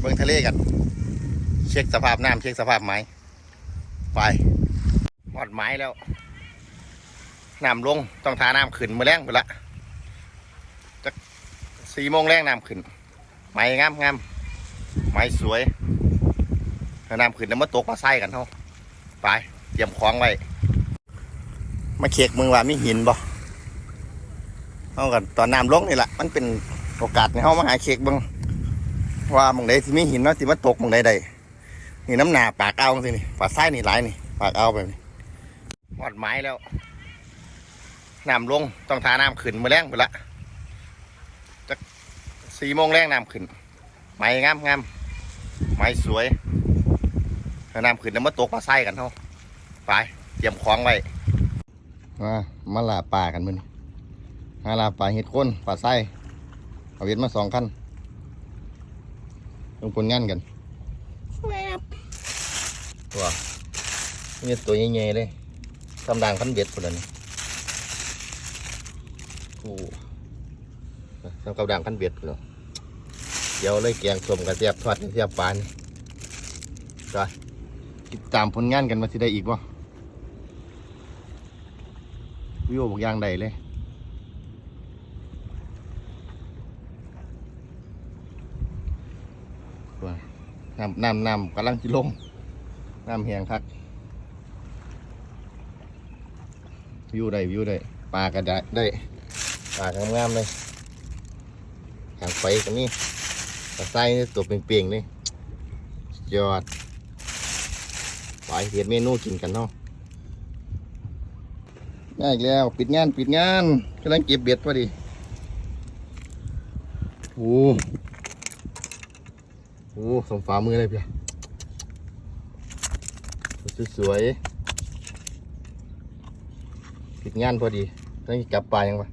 เบิ่งทะเลกัน เช็คสภาพน้ำเช็คสภาพไม้ไปหอดไม้แล้วน้ำลงต้องทาน้ำขึ้นมือแรงไปละจะสี่โมงแรงน้ำขึ้น ไม้งามงามไม้สวยถ้าน้ำขึ้นแล้วมาตกมาไส้กันเท่าไปเตรียมของไว้มาเช็คมึงว่ามีหินบ่เอากันตอนน้ำลงนี่แหละมันเป็นโอกาสในห้องมาหาเช็คบิ่ง ว่ามึงใดที่มีหินเนาะที่มาตกมึงใดใดนี่น้ำหนาปากเอาสินี่ปากไส้นี่หลายนี่ ปากเอาแบบนี้วอดไม้แล้วน้ำลงต้องทาน้ำขึ้นมือแรงไปละจะสี่โมงแรงน้ำขึ้น ไม้งามงามไม้สวยน้ำขึ้นแล้วมาตกมาไส้กันเท่าไปเตรียมของไว้มามาลาปลากันมื้อนี้หาลาปลาเห็ดก้นปลาไส้เอาเวทมาสองคัน ลงผลงานกันแวบตัวนี่ตัวใหญ่ๆเลยกำลังพันเบ็ดคนละนี่โอ้ทำกำลังพันเบ็ดเลยเดี๋ยวเลยแกงส้มกระเทียบทอดกระเทียบปลานี่จ้ะติดตามผลงานกันมาสิได้อีกบ่วิวบอกอยางใดเลย น้ำน้ำน้ำกำลังจิลงน้ำแหงคักวิวได้วิวได้ปลาก็ได้ได้ปลากงามๆเลยหางไฟกันนี่ตะไส้นี่ตัวเปรียงๆเลยยอดไปเห็นเมนูกินกันเนาะง่ายอีกแล้วปิดงานปิดงานกำลังเก็บเบ็ดพอดีโอ้ โอ้สองฝ่ามือเลยเพี่สวยๆติดงานพอดีกำลังจะกลับปลายังวะ